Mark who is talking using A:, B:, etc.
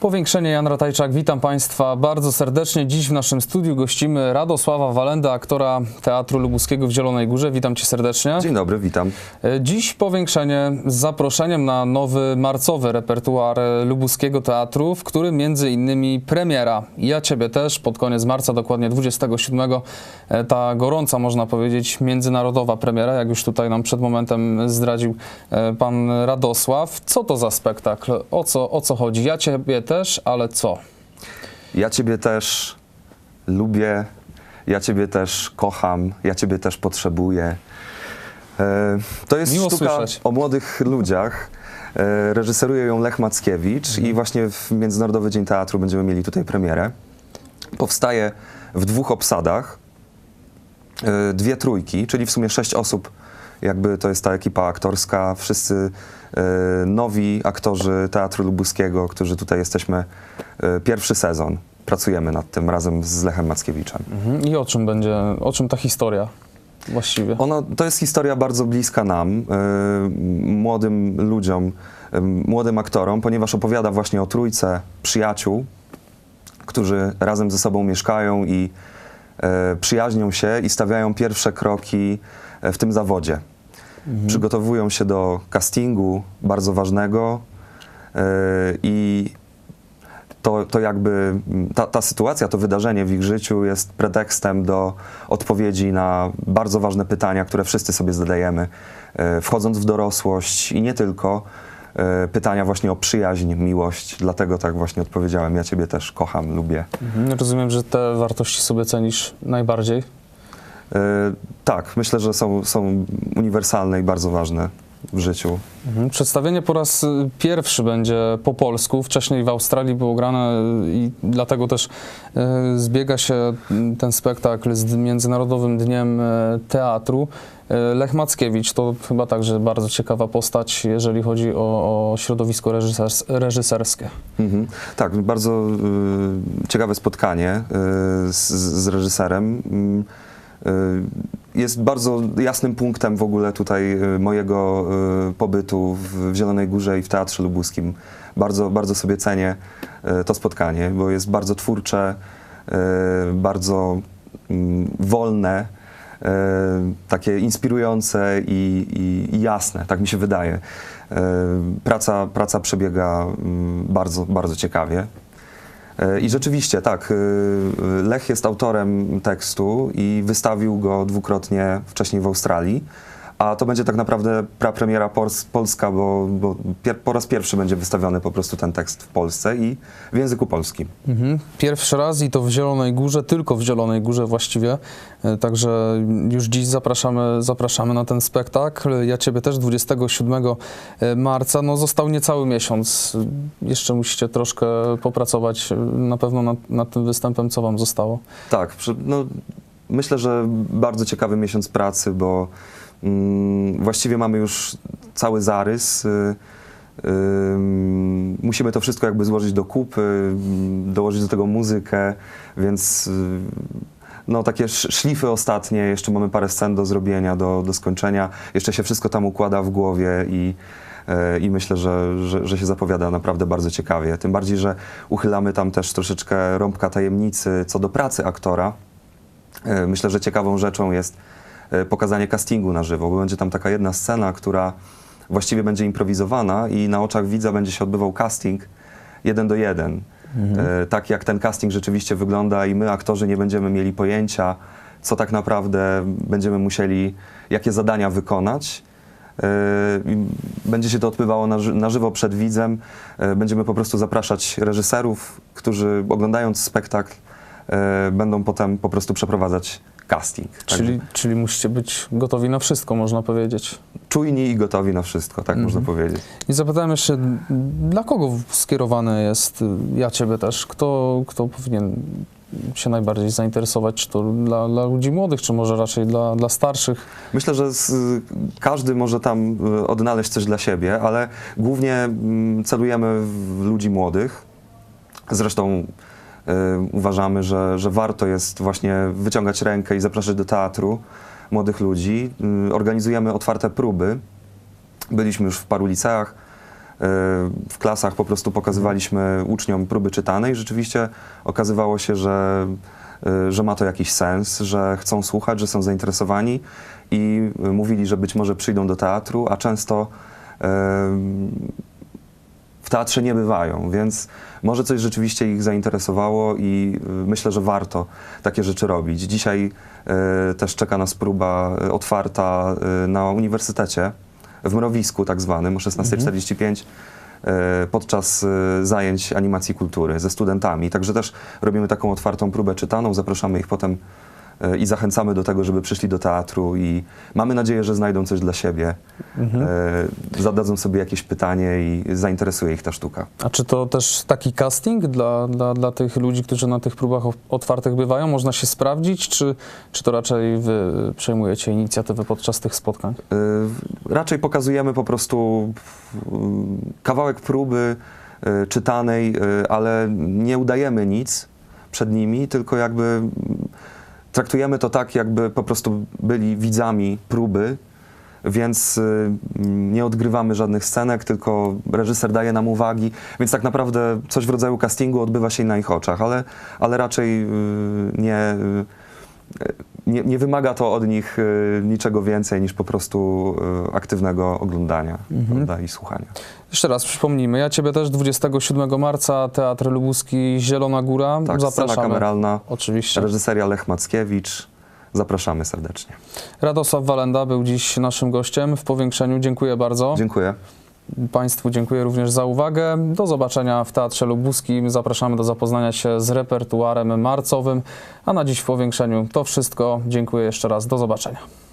A: Powiększenie Jan Ratajczak, witam Państwa bardzo serdecznie. Dziś w naszym studiu gościmy Radosława Walendę, aktora Teatru Lubuskiego w Zielonej Górze. Witam Cię serdecznie.
B: Dzień dobry, witam.
A: E, Dziś powiększenie z zaproszeniem na nowy marcowy repertuar Lubuskiego Teatru, w którym między innymi premiera. Ja Ciebie też pod koniec marca, dokładnie 27, e, ta gorąca, można powiedzieć, międzynarodowa premiera, jak już tutaj nam przed momentem zdradził e, Pan Radosław. Co to za spektakl? O co, o co chodzi? Ja Ciebie też, ale co?
B: Ja Ciebie też lubię, ja Ciebie też kocham, ja Ciebie też potrzebuję. E, To jest
A: Miło
B: sztuka
A: słyszeć.
B: o młodych ludziach. E, Reżyseruje ją Lech Mackiewicz i właśnie w Międzynarodowy Dzień Teatru będziemy mieli tutaj premierę. Powstaje w dwóch obsadach, e, dwie trójki, czyli w sumie sześć osób, jakby to jest ta ekipa aktorska, wszyscy e, nowi aktorzy Teatru Lubuskiego, którzy tutaj jesteśmy e, pierwszy sezon. Pracujemy nad tym razem z Lechem Mackiewiczem.
A: Mhm. I o czym będzie, o czym ta historia właściwie?
B: Ona, to jest historia bardzo bliska nam, e, młodym ludziom, młodym aktorom, ponieważ opowiada właśnie o trójce przyjaciół, którzy razem ze sobą mieszkają i przyjaźnią się i stawiają pierwsze kroki w tym zawodzie. Przygotowują się do castingu bardzo ważnego e, i to, to jakby ta, ta sytuacja, to wydarzenie w ich życiu jest pretekstem do odpowiedzi na bardzo ważne pytania, które wszyscy sobie zadajemy, e, wchodząc w dorosłość i nie tylko. e, Pytania właśnie o przyjaźń, miłość, dlatego tak właśnie odpowiedziałem. Ja Ciebie też kocham, lubię.
A: Mhm. Rozumiem, że te wartości sobie cenisz najbardziej.
B: E, Tak, myślę, że są, są uniwersalne i bardzo ważne w życiu.
A: Mhm. Przedstawienie po raz y, pierwszy będzie po polsku. Wcześniej w Australii było grane y, i dlatego też y, zbiega się y, ten spektakl z Międzynarodowym Dniem y, Teatru. Y, Lech Mackiewicz to chyba także bardzo ciekawa postać, jeżeli chodzi o, o środowisko reżysers reżyserskie.
B: Mhm. Tak, bardzo y, ciekawe spotkanie y, z, z reżyserem. Mm, y, jest bardzo jasnym punktem w ogóle tutaj y, mojego y, pobytu w, Zielonej Górze i w Teatrze Lubuskim. Bardzo, bardzo sobie cenię y, to spotkanie, bo jest bardzo twórcze, y, bardzo mm, wolne, y, takie inspirujące i, i, i jasne, tak mi się wydaje. Praca, praca przebiega mm, bardzo, bardzo ciekawie. E, I rzeczywiście, tak, e, Lech jest autorem tekstu i wystawił go dwukrotnie wcześniej w Australii. A to będzie tak naprawdę prapremiera pols- polska, bo, bo po raz pierwszy będzie wystawiony po prostu ten tekst w Polsce i w języku polskim.
A: Mhm. Pierwszy raz i to w Zielonej Górze, tylko w Zielonej Górze właściwie. E, Także już dziś zapraszamy, zapraszamy na ten spektakl. Ja Ciebie też 27 marca. No został niecały miesiąc. Jeszcze musicie troszkę popracować e, na pewno nad, nad tym występem. Co Wam zostało?
B: Tak, no, myślę, że bardzo ciekawy miesiąc pracy, bo właściwie mamy już cały zarys. Y, ym, musimy to wszystko jakby złożyć do kupy, mm, dołożyć do tego muzykę, więc y, no takie sz- szlify ostatnie, jeszcze mamy parę scen do zrobienia, do, do skończenia. Jeszcze się wszystko tam układa w głowie i, i myślę, że, że, że się zapowiada naprawdę bardzo ciekawie. Tym bardziej, że uchylamy tam też troszeczkę rąbka tajemnicy co do pracy aktora. Myślę, że ciekawą rzeczą jest pokazanie castingu na żywo, bo będzie tam taka jedna scena, która właściwie będzie improwizowana i na oczach widza będzie się odbywał casting jeden do jeden. E, Tak jak ten casting rzeczywiście wygląda i my, aktorzy, nie będziemy mieli pojęcia, co tak naprawdę będziemy musieli, jakie zadania wykonać. E, Będzie się to odbywało na, ży- na żywo przed widzem. E, Będziemy po prostu zapraszać reżyserów, którzy oglądając spektakl e, będą potem po prostu przeprowadzać casting. Także
A: Czyli, czyli musicie być gotowi na wszystko, można powiedzieć.
B: czujni i gotowi na wszystko, tak
A: Mhm.
B: można powiedzieć.
A: I zapytałem jeszcze, dla kogo skierowane jest y, Ja Ciebie też? Kto, kto powinien się najbardziej zainteresować? Czy to dla, dla ludzi młodych, czy może raczej dla, dla starszych?
B: Myślę, że z, każdy może tam y, odnaleźć coś dla siebie, ale głównie mm, celujemy w ludzi młodych. Zresztą uważamy, że, że warto jest właśnie wyciągać rękę i zapraszać do teatru młodych ludzi. Y, organizujemy otwarte próby. Byliśmy już w paru liceach. w klasach po prostu pokazywaliśmy uczniom próby czytane i rzeczywiście okazywało się, że, że ma to jakiś sens, że chcą słuchać, że są zainteresowani i mówili, że być może przyjdą do teatru, a często w teatrze nie bywają, więc może coś rzeczywiście ich zainteresowało i y, myślę, że warto takie rzeczy robić. Dzisiaj y, też czeka nas próba y, otwarta y, na uniwersytecie, w Mrowisku tak zwanym, o 16.45 y, podczas zajęć animacji kultury ze studentami. Także też robimy taką otwartą próbę czytaną, zapraszamy ich potem i zachęcamy do tego, żeby przyszli do teatru i mamy nadzieję, że znajdą coś dla siebie, y, zadadzą sobie jakieś pytanie i zainteresuje ich ta sztuka.
A: A czy to też taki casting dla, dla, dla tych ludzi, którzy na tych próbach otwartych bywają? Można się sprawdzić, czy, czy to raczej wy przejmujecie inicjatywę podczas tych spotkań?
B: Y, Raczej pokazujemy po prostu y, kawałek próby y, czytanej, ale nie udajemy nic przed nimi, tylko jakby mm, traktujemy to tak, jakby po prostu byli widzami próby, więc y, nie odgrywamy żadnych scenek, tylko reżyser daje nam uwagi, więc tak naprawdę coś w rodzaju castingu odbywa się na ich oczach, ale, ale raczej y, nie, y, nie, nie wymaga to od nich y, niczego więcej niż po prostu y, aktywnego oglądania prawda, i słuchania.
A: Jeszcze raz przypomnijmy, ja Ciebie też 27 marca, Teatr Lubuski, Zielona Góra.
B: Tak, scena
A: Zapraszamy.
B: kameralna,
A: Oczywiście.
B: reżyseria Lech Mackiewicz. Zapraszamy serdecznie.
A: Radosław Walenda był dziś naszym gościem w powiększeniu. Dziękuję bardzo.
B: Dziękuję.
A: Państwu dziękuję również za uwagę. Do zobaczenia w Teatrze Lubuskim. Zapraszamy do zapoznania się z repertuarem marcowym. A na dziś w powiększeniu to wszystko. Dziękuję jeszcze raz. Do zobaczenia.